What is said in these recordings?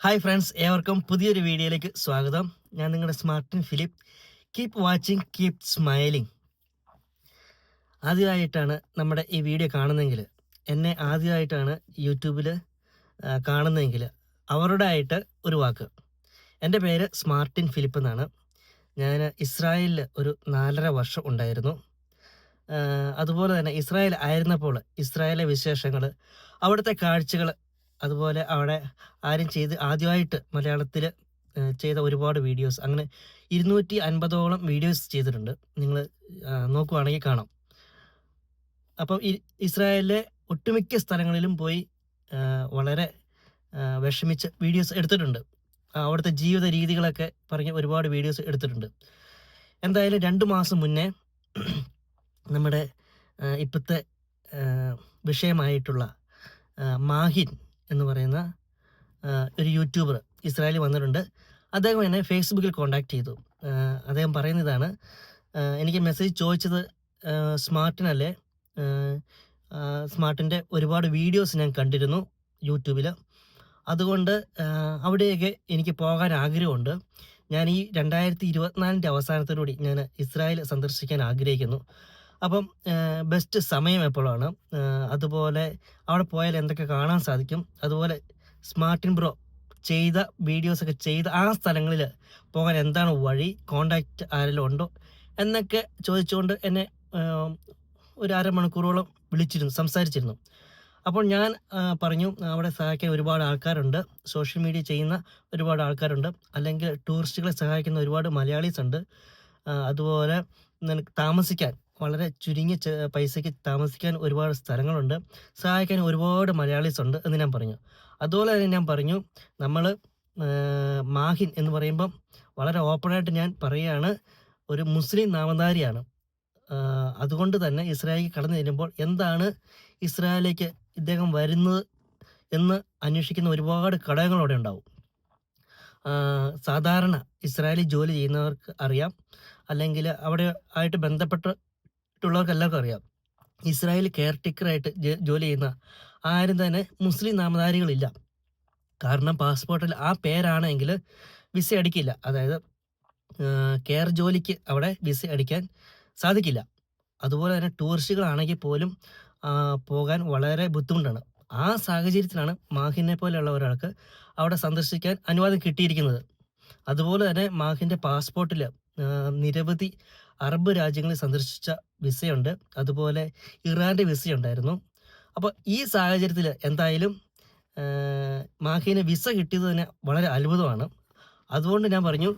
Hi friends ഏവർക്കും പുതിയൊരു വീഡിയോയിലേക്ക് സ്വാഗതം. ഞാൻ നിങ്ങളുടെ Smartin Philip. Keep watching keep smiling ആദ്യമായിട്ടാണ് നമ്മുടെ ഈ വീഡിയോ കാണുന്നതെങ്കിൽ എന്നെ ആദ്യമായിട്ടാണ് യൂട്യൂബിൽ കാണുന്നതെങ്കിൽ അവരുടെ ആയിട്ട് ഒരു വാക്ക്. എന്റെ പേര് സ്മാർട്ടിൻ ഫിലിപ്പ് എന്നാണ്. ഞാൻ ഇസ്രായേലിൽ ഒരു നാലര വർഷം ഉണ്ടായിരുന്നു. അതുപോലെ തന്നെ ഇസ്രായേൽ ആയിരുന്നപ്പോൾ ഇസ്രായേലിലെ വിശേഷങ്ങൾ അവിടുത്തെ കാഴ്ചകൾ അതുപോലെ അവിടെ ആരും ചെയ്ത് ആദ്യമായിട്ട് മലയാളത്തിൽ ചെയ്ത ഒരുപാട് വീഡിയോസ്. അങ്ങനെ ഇരുന്നൂറ്റി അൻപതോളം വീഡിയോസ് ചെയ്തിട്ടുണ്ട്. നിങ്ങൾ നോക്കുവാണെങ്കിൽ കാണാം. അപ്പം ഇസ്രായേലിലെ ഒട്ടുമിക്ക സ്ഥലങ്ങളിലും പോയി വളരെ വിഷമിച്ച വീഡിയോസ് എടുത്തിട്ടുണ്ട്. അവിടുത്തെ ജീവിത രീതികളൊക്കെ പറഞ്ഞ് ഒരുപാട് വീഡിയോസ് എടുത്തിട്ടുണ്ട്. എന്തായാലും രണ്ട് മാസം മുന്നേ നമ്മുടെ ഇപ്പോഴത്തെ വിഷയമായിട്ടുള്ള മാഹിൻ എന്ന് പറയുന്ന ഒരു യൂട്യൂബർ ഇസ്രായേലിൽ വന്നിട്ടുണ്ട്. അദ്ദേഹം എന്നെ ഫേസ്ബുക്കിൽ കോൺടാക്ട് ചെയ്തു. അദ്ദേഹം പറയുന്നതാണ് എനിക്ക് മെസ്സേജ് ചോദിച്ചത് സ്മാർട്ടിനല്ലേ? സ്മാർട്ടിന്റെ ഒരുപാട് വീഡിയോസ് ഞാൻ കണ്ടിരുന്നു യൂട്യൂബിൽ അതുകൊണ്ട് അവിടെയൊക്കെ എനിക്ക് പോകാൻ ആഗ്രഹമുണ്ട്. ഞാൻ ഈ രണ്ടായിരത്തി ഇരുപത്തിനാലിന്റെ അവസാനത്തോടുകൂടി ഞാൻ ഇസ്രായേൽ സന്ദർശിക്കാൻ ആഗ്രഹിക്കുന്നു. അപ്പം ബെസ്റ്റ് സമയം എപ്പോഴാണ്? അതുപോലെ അവിടെ പോയാൽ എന്തൊക്കെ കാണാൻ സാധിക്കും? അതുപോലെ സ്മാർട്ടിൻ ബ്രോ ചെയ്ത വീഡിയോസൊക്കെ ചെയ്ത ആ സ്ഥലങ്ങളിൽ പോകാൻ എന്താണ് വഴി? കോണ്ടാക്റ്റ് ആരെങ്കിലും ഉണ്ടോ? എന്നൊക്കെ ചോദിച്ചുകൊണ്ട് എന്നെ ഒരു അരമണിക്കൂറോളം വിളിച്ചിരുന്നു സംസാരിച്ചിരുന്നു. അപ്പോൾ ഞാൻ പറഞ്ഞു അവിടെ സഹായിക്കാൻ ഒരുപാട് ആൾക്കാരുണ്ട്. സോഷ്യൽ മീഡിയ ചെയ്യുന്ന ഒരുപാട് ആൾക്കാരുണ്ട്. അല്ലെങ്കിൽ ടൂറിസ്റ്റുകളെ സഹായിക്കുന്ന ഒരുപാട് മലയാളീസ് ഉണ്ട്. അതുപോലെ താമസിക്കാൻ വളരെ ചുരുങ്ങിയ പൈസയ്ക്ക് താമസിക്കാൻ ഒരുപാട് സ്ഥലങ്ങളുണ്ട്. സഹായിക്കാൻ ഒരുപാട് മലയാളീസ് ഉണ്ട് എന്ന് ഞാൻ പറഞ്ഞു. അതുപോലെ തന്നെ ഞാൻ പറഞ്ഞു നമ്മൾ മാഹിൻ എന്ന് പറയുമ്പം വളരെ ഓപ്പണായിട്ട് ഞാൻ പറയുകയാണ് ഒരു മുസ്ലിം നാമധാരിയാണ്. അതുകൊണ്ട് തന്നെ ഇസ്രായേലിൽ കടന്നു ചെല്ലുമ്പോൾ എന്താണ് ഇസ്രായേലിലേക്ക് ഇദ്ദേഹം വരുന്നത് എന്ന് അന്വേഷിക്കുന്ന ഒരുപാട് ഘടകങ്ങൾ അവിടെ ഉണ്ടാവും. സാധാരണ ഇസ്രായേലിൽ ജോലി ചെയ്യുന്നവർക്ക് അറിയാം. അല്ലെങ്കിൽ അവിടെ ആയിട്ട് ബന്ധപ്പെട്ടിട്ടുള്ളവർക്ക് എല്ലാവർക്കും അറിയാം. ഇസ്രായേൽ കെയർ ടേക്കറായിട്ട് ജോലി ചെയ്യുന്ന ആരും തന്നെ മുസ്ലിം നാമധാരികളില്ല. കാരണം പാസ്പോർട്ടിൽ ആ പേരാണെങ്കിൽ വിസ അടിക്കില്ല. അതായത് കെയർ ജോലിക്ക് അവിടെ വിസ അടിക്കാൻ സാധിക്കില്ല. അതുപോലെ തന്നെ ടൂറിസ്റ്റുകളാണെങ്കിൽ പോലും പോകാൻ വളരെ ബുദ്ധിമുട്ടാണ്. ആ സാഹചര്യത്തിലാണ് മാഹിനെ പോലെയുള്ള ഒരാൾക്ക് അവിടെ സന്ദർശിക്കാൻ അനുവാദം കിട്ടിയിരിക്കുന്നത്. അതുപോലെ തന്നെ മാഹിന്റെ പാസ്പോർട്ടിൽ നിരവധി അറബ് രാജ്യങ്ങളിൽ സന്ദർശിച്ച വിസയുണ്ട്. അതുപോലെ ഇറാന്റെ വിസയുണ്ടായിരുന്നു. അപ്പോൾ ഈ സാഹചര്യത്തിൽ എന്തായാലും മാഹിന് വിസ കിട്ടിയത് തന്നെ വളരെ അത്ഭുതമാണ്. അതുകൊണ്ട് ഞാൻ പറഞ്ഞു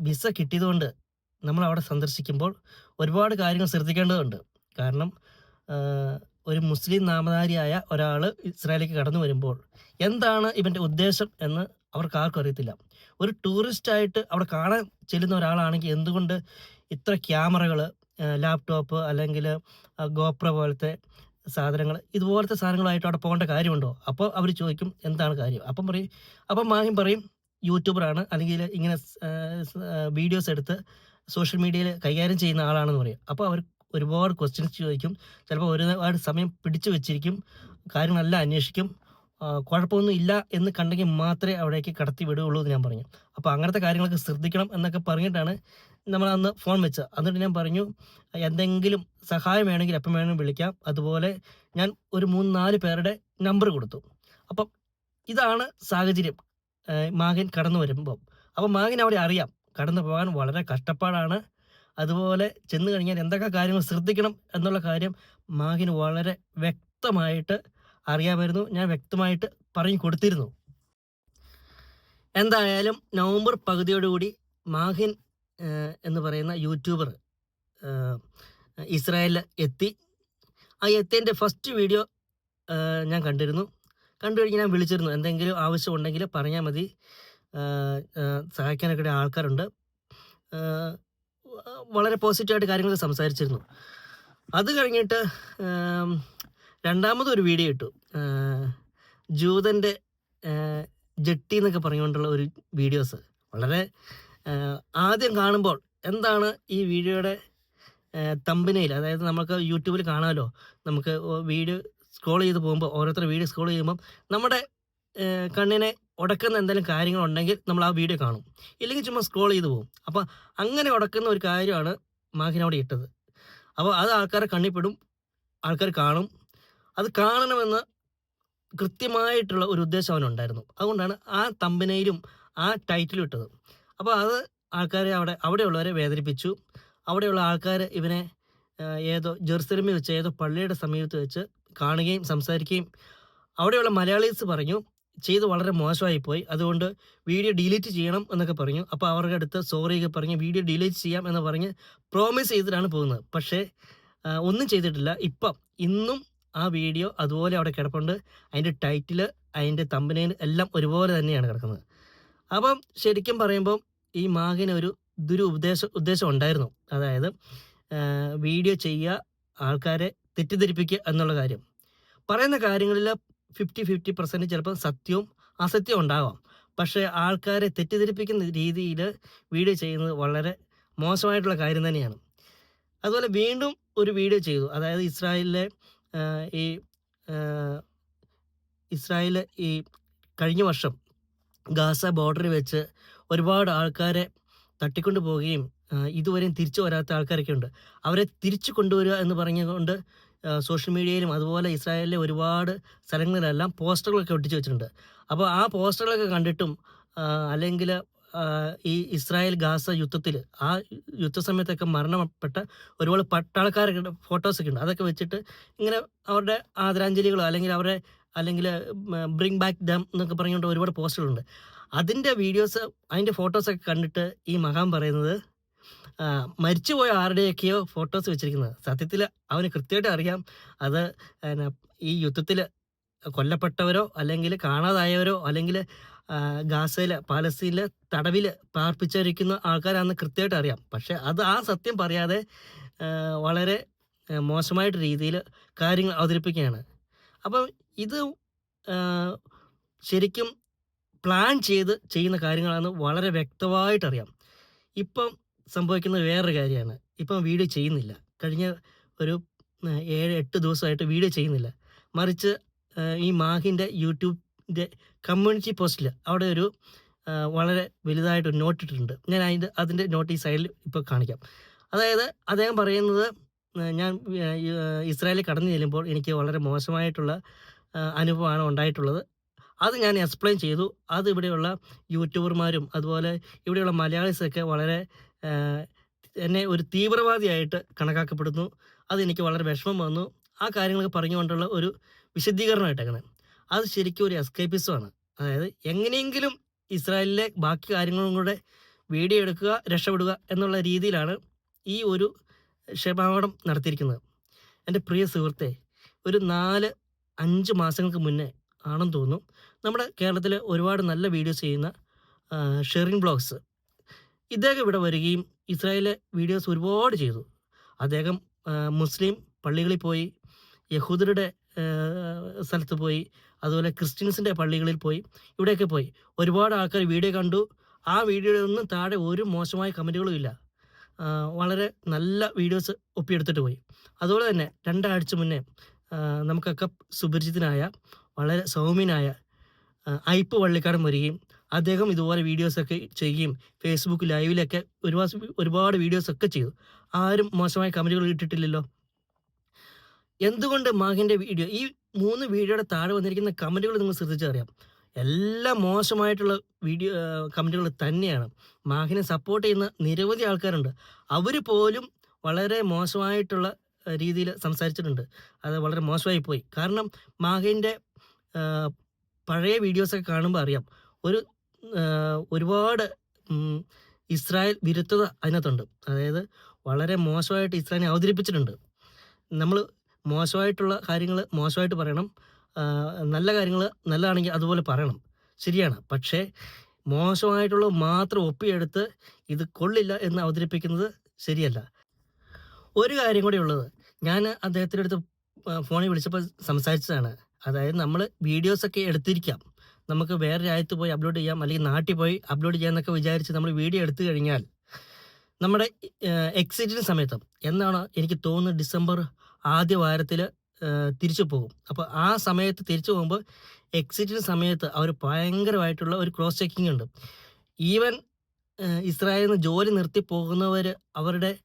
വിസ കിട്ടിയതുകൊണ്ട് നമ്മൾ അവിടെ സന്ദർശിക്കുമ്പോൾ ഒരുപാട് കാര്യങ്ങൾ ശ്രദ്ധിക്കേണ്ടതുണ്ട്. കാരണം ഒരു മുസ്ലിം നാമധാരിയായ ഒരാൾ ഇസ്രായേലിലേക്ക് കടന്നു വരുമ്പോൾ എന്താണ് ഇവന്റെ ഉദ്ദേശം എന്ന് അവർക്ക് ആർക്കും അറിയത്തില്ല. ഒരു ടൂറിസ്റ്റായിട്ട് അവിടെ കാണാൻ ചെല്ലുന്ന ഒരാളാണെങ്കിൽ എന്തുകൊണ്ട് ഇത്ര ക്യാമറകൾ ലാപ്ടോപ്പ് അല്ലെങ്കിൽ ഗോപ്ര പോലത്തെ സാധനങ്ങൾ ഇതുപോലത്തെ സാധനങ്ങളായിട്ട് അവിടെ പോകേണ്ട കാര്യമുണ്ടോ? അപ്പോൾ അവർ ചോദിക്കും എന്താണ് കാര്യം? അപ്പം പറയും അപ്പം മാഹിം പറയും യൂട്യൂബറാണ് അല്ലെങ്കിൽ ഇങ്ങനെ വീഡിയോസ് എടുത്ത് സോഷ്യൽ മീഡിയയിൽ കൈകാര്യം ചെയ്യുന്ന ആളാണെന്ന് പറയും. അപ്പോൾ അവർ ഒരുപാട് ക്വസ്റ്റ്യൻസ് ചോദിക്കും ചിലപ്പോൾ ഒരുപാട് സമയം പിടിച്ചു വെച്ചിരിക്കും കാര്യങ്ങളെല്ലാം അന്വേഷിക്കും കുഴപ്പമൊന്നും ഇല്ല എന്ന് കണ്ടെങ്കിൽ മാത്രമേ അവിടേക്ക് കടത്തി വിടുകയുള്ളൂ എന്ന് ഞാൻ പറഞ്ഞു. അപ്പോൾ അങ്ങനത്തെ കാര്യങ്ങളൊക്കെ ശ്രദ്ധിക്കണം എന്നൊക്കെ പറഞ്ഞിട്ടാണ് നമ്മൾ അന്ന് ഫോൺ വെച്ചത് എന്നിട്ട് ഞാൻ പറഞ്ഞു എന്തെങ്കിലും സഹായം വേണമെങ്കിൽ എപ്പം വേണമെങ്കിലും വിളിക്കാം. അതുപോലെ ഞാൻ ഒരു മൂന്ന് നാല് പേരുടെ നമ്പർ കൊടുത്തു. അപ്പം ഇതാണ് സാഹചര്യം. മാഗൻ കടന്നു വരുമ്പം. അപ്പം മാഗൻ അവിടെ അറിയാം. കടന്നു പോകാൻ വളരെ കഷ്ടപ്പാടാണ്. അതുപോലെ ചെന്ന് കഴിഞ്ഞാൽ എന്തൊക്കെ കാര്യങ്ങൾ ശ്രദ്ധിക്കണം എന്നുള്ള കാര്യം മാഗിന് വളരെ വ്യക്തമായിട്ട് അറിയാമായിരുന്നു. ഞാൻ വ്യക്തമായിട്ട് പറഞ്ഞു കൊടുത്തിരുന്നു. എന്തായാലും നവംബർ പകുതിയോടുകൂടി മാഹിൻ എന്ന് പറയുന്ന യൂട്യൂബർ ഇസ്രായേലിൽ എത്തി. ആ എത്തിയതിന്റെ ഫസ്റ്റ് വീഡിയോ ഞാൻ കണ്ടിരുന്നു. കണ്ടു കഴിഞ്ഞ് ഞാൻ വിളിച്ചിരുന്നു. എന്തെങ്കിലും ആവശ്യമുണ്ടെങ്കിൽ പറഞ്ഞാൽ മതി. സഹായിക്കാനൊക്കെ ആൾക്കാരുണ്ട്. വളരെ പോസിറ്റീവായിട്ട് കാര്യങ്ങൾ സംസാരിച്ചിരുന്നു. അത് കഴിഞ്ഞിട്ട് രണ്ടാമതൊരു വീഡിയോ ഇട്ടു. ജൂതന്റെ ജെട്ടി എന്നൊക്കെ പറഞ്ഞുകൊണ്ടുള്ള ഒരു വീഡിയോസ്. വളരെ ആദ്യം കാണുമ്പോൾ എന്താണ് ഈ വീഡിയോയുടെ തമ്പനയിൽ അതായത് നമുക്ക് യൂട്യൂബിൽ കാണാമല്ലോ നമുക്ക് വീഡിയോ സ്ക്രോൾ ചെയ്ത് പോകുമ്പോൾ ഓരോരുത്തർ വീഡിയോ സ്ക്രോൾ ചെയ്യുമ്പം നമ്മുടെ കണ്ണിനെ ഉടക്കുന്ന എന്തെങ്കിലും കാര്യങ്ങളുണ്ടെങ്കിൽ നമ്മൾ ആ വീഡിയോ കാണും. ഇല്ലെങ്കിൽ ചുമ്മാ സ്ക്രോൾ ചെയ്ത് പോകും. അപ്പോൾ അങ്ങനെ ഉടക്കുന്ന ഒരു കാര്യമാണ് മാഹിനോട് ഇട്ടത്. അപ്പോൾ അത് ആൾക്കാരെ കണ്ണിപ്പെടും ആൾക്കാർ കാണും. അത് കാണണമെന്ന് കൃത്യമായിട്ടുള്ള ഒരു ഉദ്ദേശം അവനുണ്ടായിരുന്നു. അതുകൊണ്ടാണ് ആ തമ്പനയിലും ആ ടൈറ്റിലും ഇട്ടത്. അപ്പോൾ അത് ആൾക്കാരെ അവിടെ അവിടെയുള്ളവരെ വേദനിപ്പിച്ചു. അവിടെയുള്ള ആൾക്കാർ ഇവനെ ഏതോ ജെറുസലമിൽ വെച്ച് ഏതോ പള്ളിയുടെ സമീപത്ത് വെച്ച് കാണുകയും സംസാരിക്കുകയും അവിടെയുള്ള മലയാളീസ് പറഞ്ഞു ചെയ്ത് വളരെ മോശമായി പോയി അതുകൊണ്ട് വീഡിയോ ഡിലീറ്റ് ചെയ്യണം എന്നൊക്കെ പറഞ്ഞു. അപ്പോൾ അവരുടെ അടുത്ത് സോറിയൊക്കെ പറഞ്ഞ് വീഡിയോ ഡിലീറ്റ് ചെയ്യാം എന്ന് പറഞ്ഞ് പ്രോമിസ് ചെയ്തിട്ടാണ് പോകുന്നത്. പക്ഷേ ഒന്നും ചെയ്തിട്ടില്ല. ഇപ്പം ഇന്നും ആ വീഡിയോ അതുപോലെ അവിടെ കിടപ്പുണ്ട്. അതിന്റെ ടൈറ്റിൽ അതിന്റെ തമ്പനയിൽ എല്ലാം ഒരുപോലെ തന്നെയാണ് കിടക്കുന്നത്. അപ്പം ശരിക്കും പറയുമ്പം ഈ മാഹിന് ഒരു ഉപദേശ ഉദ്ദേശം ഉണ്ടായിരുന്നു. അതായത് വീഡിയോ ചെയ്യുക ആൾക്കാരെ തെറ്റിദ്ധരിപ്പിക്കുക എന്നുള്ള കാര്യം. പറയുന്ന കാര്യങ്ങളിൽ ഫിഫ്റ്റി ഫിഫ്റ്റി പെർസെന്റ് ചിലപ്പം സത്യവും അസത്യവും ഉണ്ടാവാം. പക്ഷേ ആൾക്കാരെ തെറ്റിദ്ധരിപ്പിക്കുന്ന രീതിയിൽ വീഡിയോ ചെയ്യുന്നത് വളരെ മോശമായിട്ടുള്ള കാര്യം തന്നെയാണ്. അതുപോലെ വീണ്ടും ഒരു വീഡിയോ ചെയ്തു. അതായത് ഇസ്രായേലിലെ ഈ ഇസ്രായേൽ ഈ കഴിഞ്ഞ വർഷം ഗാസ ബോർഡറിൽ വെച്ച് ഒരുപാട് ആൾക്കാരെ തട്ടിക്കൊണ്ടു പോവുകയും ഇതുവരെയും തിരിച്ചു വരാത്ത ആൾക്കാരൊക്കെ ഉണ്ട്. അവരെ തിരിച്ചു കൊണ്ടുവരിക എന്ന് പറഞ്ഞുകൊണ്ട് സോഷ്യൽ മീഡിയയിലും അതുപോലെ ഇസ്രായേലിലെ ഒരുപാട് സ്ഥലങ്ങളിലെല്ലാം പോസ്റ്ററുകളൊക്കെ ഒട്ടിച്ചു വെച്ചിട്ടുണ്ട്. അപ്പോൾ ആ പോസ്റ്ററുകളൊക്കെ കണ്ടിട്ടും അല്ലെങ്കിൽ ഈ ഇസ്രായേൽ ഗാസ യുദ്ധത്തിൽ ആ യുദ്ധസമയത്തൊക്കെ മരണപ്പെട്ട ഒരുപാട് പട്ടാളക്കാരൊക്കെ ഫോട്ടോസൊക്കെ ഉണ്ട്. അതൊക്കെ വെച്ചിട്ട് ഇങ്ങനെ അവരുടെ ആദരാഞ്ജലികളോ അല്ലെങ്കിൽ അവരുടെ അല്ലെങ്കിൽ ബ്രിങ് ബാക്ക് ഡം എന്നൊക്കെ പറഞ്ഞുകൊണ്ട് ഒരുപാട് പോസ്റ്റുകളുണ്ട്. അതിന്റെ വീഡിയോസ് അതിന്റെ ഫോട്ടോസൊക്കെ കണ്ടിട്ട് ഈ മഹാൻ പറയുന്നത് മരിച്ചുപോയ ആരുടെയൊക്കെയോ ഫോട്ടോസ് വെച്ചിരിക്കുന്നത്. സത്യത്തിൽ അവന് കൃത്യമായിട്ട് അറിയാം. അത് ഈ യുദ്ധത്തിൽ കൊല്ലപ്പെട്ടവരോ അല്ലെങ്കിൽ കാണാതായവരോ അല്ലെങ്കിൽ ഗാസയിൽ പാലസ്തീനിലെ തടവിൽ പാർപ്പിച്ചിരിക്കുന്ന ആൾക്കാരാണെന്ന് കൃത്യമായിട്ട് അറിയാം. പക്ഷെ അത് ആ സത്യം പറയാതെ വളരെ മോശമായിട്ട് രീതിയിൽ കാര്യങ്ങൾ അവതരിപ്പിക്കുകയാണ്. അപ്പം ഇത് ശരിക്കും പ്ലാൻ ചെയ്ത് ചെയ്യുന്ന കാര്യങ്ങളാണ് വളരെ വ്യക്തമായിട്ടറിയാം. ഇപ്പം സംഭവിക്കുന്നത് വേറൊരു കാര്യമാണ്. ഇപ്പം വീഡിയോ ചെയ്യുന്നില്ല. കഴിഞ്ഞ ഒരു ഏഴ് എട്ട് ദിവസമായിട്ട് വീഡിയോ ചെയ്യുന്നില്ല. മറിച്ച് ഈ മാഹിന്റെ യൂട്യൂബിന്റെ കമ്മ്യൂണിറ്റി പോസ്റ്റിൽ അവിടെ ഒരു വളരെ വലുതായിട്ട് ഒരു നോട്ട് ഇട്ടിട്ടുണ്ട്. ഞാൻ അതിന്റെ അതിന്റെ നോട്ട് ഈ സൈഡിൽ ഇപ്പോൾ കാണിക്കാം. അതായത് അദ്ദേഹം പറയുന്നത് ഞാൻ ഇസ്രായേലിൽ കടന്നു ചെല്ലുമ്പോൾ എനിക്ക് വളരെ മോശമായിട്ടുള്ള അനുഭവമാണ് ഉണ്ടായിട്ടുള്ളത്. അത് ഞാൻ എക്സ്പ്ലെയിൻ ചെയ്തു. അത് ഇവിടെയുള്ള യൂട്യൂബർമാരും അതുപോലെ ഇവിടെയുള്ള മലയാളീസൊക്കെ വളരെ എന്നെ ഒരു തീവ്രവാദിയായിട്ട് കണക്കാക്കപ്പെടുന്നു. അതെനിക്ക് വളരെ വിഷമം വന്നു. ആ കാര്യങ്ങളൊക്കെ പറഞ്ഞുകൊണ്ടുള്ള ഒരു വിശദീകരണമായിട്ടേക്കുന്നത് അത് ശരിക്കും ഒരു എസ്കേപ്പിസമാണ് അതായത് എങ്ങനെയെങ്കിലും ഇസ്രായേലിലെ ബാക്കി കാര്യങ്ങളും കൂടെ വീഡിയോ എടുക്കുക രക്ഷപ്പെടുക എന്നുള്ള രീതിയിലാണ് ഈ ഒരു ക്ഷമാപണം നടത്തിയിരിക്കുന്നത്. എന്റെ പ്രിയ സുഹൃത്തെ ഒരു നാല് അഞ്ച് മാസങ്ങൾക്ക് മുന്നേ ആണെന്ന് തോന്നുന്നു. നമ്മുടെ കേരളത്തിൽ ഒരുപാട് നല്ല വീഡിയോസ് ചെയ്യുന്ന ഷെയറിങ് ബ്ലോഗ്സ്. ഇദ്ദേഹം ഇവിടെ വരികയും ഇസ്രായേലിലെ വീഡിയോസ് ഒരുപാട് ചെയ്തു. അദ്ദേഹം മുസ്ലിം പള്ളികളിൽ പോയി യഹൂദരുടെ സ്ഥലത്ത് പോയി അതുപോലെ ക്രിസ്ത്യൻസിന്റെ പള്ളികളിൽ പോയി ഇവിടെയൊക്കെ പോയി. ഒരുപാട് ആൾക്കാർ വീഡിയോ കണ്ടു. ആ വീഡിയോയിൽ നിന്ന് താഴെ ഒരു മോശമായ കമന്റുകളും ഇല്ല. വളരെ നല്ല വീഡിയോസ് ഒപ്പിയെടുത്തിട്ട് പോയി. അതുപോലെ തന്നെ രണ്ടാഴ്ച മുന്നേ നമുക്കൊക്കെ സുപരിചിതനായ വളരെ സൗമ്യനായ ഐപ്പ് വള്ളിക്കാടൻ വരികയും അദ്ദേഹം ഇതുപോലെ വീഡിയോസൊക്കെ ചെയ്യുകയും ഫേസ്ബുക്ക് ലൈവിലൊക്കെ ഒരുപാട് ഒരുപാട് വീഡിയോസൊക്കെ ചെയ്തു. ആരും മോശമായ കമന്റുകൾ ഇട്ടിട്ടില്ലല്ലോ. എന്തുകൊണ്ട് മാഹിന്റെ വീഡിയോ ഈ മൂന്ന് വീഡിയോയുടെ താഴെ വന്നിരിക്കുന്ന കമന്റുകൾ നിങ്ങൾ ശ്രദ്ധിച്ചറിയാം. എല്ലാം മോശമായിട്ടുള്ള വീഡിയോ കമന്റുകൾ തന്നെയാണ്. മാഹിനെ സപ്പോർട്ട് ചെയ്യുന്ന നിരവധി ആൾക്കാരുണ്ട്. അവർ പോലും വളരെ മോശമായിട്ടുള്ള രീതിയിൽ സംസാരിച്ചിട്ടുണ്ട്. അത് വളരെ മോശമായി പോയി. കാരണം മാഹിന്റെ പഴയ വീഡിയോസൊക്കെ കാണുമ്പോൾ അറിയാം. ഒരു ഒരുപാട് ഇസ്രായേൽ വിരുദ്ധത അതിനകത്തുണ്ട്. അതായത് വളരെ മോശമായിട്ട് ഇസ്രായേലിനെ അവതരിപ്പിച്ചിട്ടുണ്ട്. നമ്മൾ മോശമായിട്ടുള്ള കാര്യങ്ങൾ മോശമായിട്ട് പറയണം. നല്ല കാര്യങ്ങൾ നല്ലതാണെങ്കിൽ അതുപോലെ പറയണം. ശരിയാണ്. പക്ഷേ മോശമായിട്ടുള്ള മാത്രം ഒപ്പിയെടുത്ത് ഇത് കൊള്ളില്ല എന്ന് അവതരിപ്പിക്കുന്നത് ശരിയല്ല. ഒരു കാര്യം കൂടി ഉള്ളത്. ഞാൻ അദ്ദേഹത്തിന്റെ അടുത്ത് ഫോണിൽ വിളിച്ചപ്പോൾ സംസാരിച്ചതാണ്. അതായത് നമ്മൾ വീഡിയോസൊക്കെ എടുത്തിരിക്കാം. നമുക്ക് വേറെ രാജ്യത്ത് പോയി അപ്ലോഡ് ചെയ്യാം അല്ലെങ്കിൽ നാട്ടിൽ പോയി അപ്ലോഡ് ചെയ്യാമെന്നൊക്കെ വിചാരിച്ച് നമ്മൾ വീഡിയോ എടുത്തു കഴിഞ്ഞാൽ നമ്മുടെ എക്സിറ്റിന് സമയത്ത് എന്നാണ് എനിക്ക് തോന്നുന്നത് ഡിസംബർ ആദ്യ വാരത്തിൽ തിരിച്ചു പോകും. അപ്പോൾ ആ സമയത്ത് തിരിച്ചു പോകുമ്പോൾ എക്സിറ്റിന് സമയത്ത് അവർ ഭയങ്കരമായിട്ടുള്ള ഒരു ക്രോസ് ചെക്കിംഗ് ഉണ്ട്. ഈവൻ ഇസ്രായേലിൽ നിന്ന് ജോലി നിർത്തി പോകുന്നവർ അവരുടെ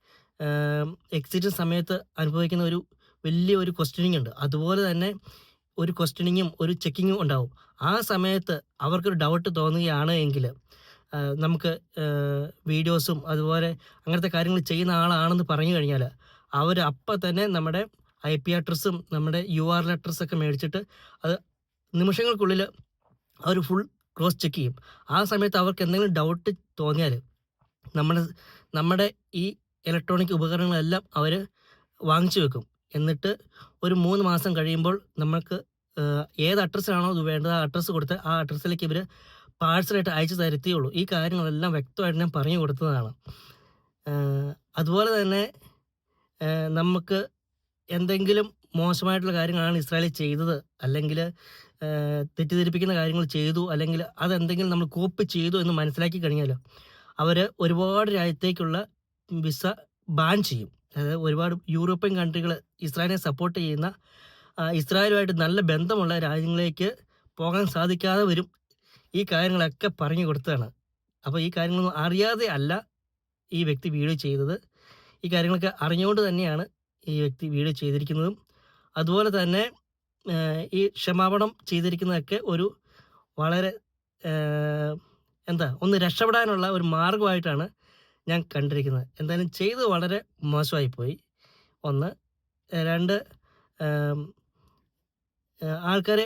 എക്സിറ്റിന് സമയത്ത് അനുഭവിക്കുന്ന ഒരു വലിയ ഒരു ക്വസ്റ്റ്യനിങ് ഉണ്ട്. അതുപോലെ തന്നെ ഒരു ക്വസ്റ്റ്യനിങ്ങും ഒരു ചെക്കിങ്ങും ഉണ്ടാവും. ആ സമയത്ത് അവർക്കൊരു ഡൗട്ട് തോന്നുകയാണ് എങ്കിൽ നമുക്ക് വീഡിയോസും അതുപോലെ അങ്ങനത്തെ കാര്യങ്ങൾ ചെയ്യുന്ന ആളാണെന്ന് പറഞ്ഞു കഴിഞ്ഞാൽ അവർ അപ്പം തന്നെ നമ്മുടെ ഐ പി അഡ്രസ്സും നമ്മുടെ യു ആർ ഒക്കെ മേടിച്ചിട്ട് അത് നിമിഷങ്ങൾക്കുള്ളിൽ അവർ ഫുൾ ക്രോസ് ചെക്ക് ചെയ്യും. ആ സമയത്ത് അവർക്ക് എന്തെങ്കിലും ഡൗട്ട് തോന്നിയാൽ നമ്മുടെ നമ്മുടെ ഈ ഇലക്ട്രോണിക് ഉപകരണങ്ങളെല്ലാം അവർ വാങ്ങിച്ചു വെക്കും. എന്നിട്ട് ഒരു മൂന്ന് മാസം കഴിയുമ്പോൾ നമുക്ക് ഏത് അഡ്രസ്സിലാണോ ഇത് വേണ്ടത് ആ അഡ്രസ്സ് കൊടുത്ത് ആ അഡ്രസ്സിലേക്ക് ഇവർ പാഴ്സലായിട്ട് അയച്ചു തരുത്തിയുള്ളൂ. ഈ കാര്യങ്ങളെല്ലാം വ്യക്തമായിട്ട് ഞാൻ പറഞ്ഞു കൊടുത്തതാണ്. അതുപോലെ തന്നെ നമുക്ക് എന്തെങ്കിലും മോശമായിട്ടുള്ള കാര്യങ്ങളാണ് ഇസ്രായേൽ ചെയ്തത്. അല്ലെങ്കിൽ തെറ്റിദ്ധരിപ്പിക്കുന്ന കാര്യങ്ങൾ ചെയ്തു. അല്ലെങ്കിൽ അതെന്തെങ്കിലും നമ്മൾ കോപ്പി ചെയ്തു എന്ന് മനസ്സിലാക്കി കഴിഞ്ഞാൽ അവർ ഒരുപാട് രാജ്യത്തേക്കുള്ള വിസ ബാൻ ചെയ്യും. അതായത് ഒരുപാട് യൂറോപ്യൻ കൺട്രികൾ ഇസ്രായേലിനെ സപ്പോർട്ട് ചെയ്യുന്ന ഇസ്രായേലുമായിട്ട് നല്ല ബന്ധമുള്ള രാജ്യങ്ങളിലേക്ക് പോകാൻ സാധിക്കാതെ വരും ഈ കാര്യങ്ങളൊക്കെ പറഞ്ഞു കൊടുത്തതാണ്. അപ്പോൾ ഈ കാര്യങ്ങളൊന്നും അറിയാതെ അല്ല ഈ വ്യക്തി വീഡിയോ ചെയ്തത്. ഈ കാര്യങ്ങളൊക്കെ അറിഞ്ഞുകൊണ്ട് തന്നെയാണ് ഈ വ്യക്തി വീഡിയോ ചെയ്തിരിക്കുന്നതും. അതുപോലെ തന്നെ ഈ ക്ഷമാപണം ചെയ്തിരിക്കുന്നതൊക്കെ ഒരു വളരെ എന്താ ഒന്ന് രക്ഷപ്പെടാനുള്ള ഒരു മാർഗമായിട്ടാണ് ഞാൻ കണ്ടിരിക്കുന്നത്. എന്തായാലും ചെയ്ത് വളരെ മോശമായിപ്പോയി. ഒന്ന് രണ്ട് ആൾക്കാരെ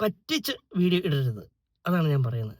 പറ്റിച്ച് വീഡിയോ ഇടരുത്. അതാണ് ഞാൻ പറയുന്നത്.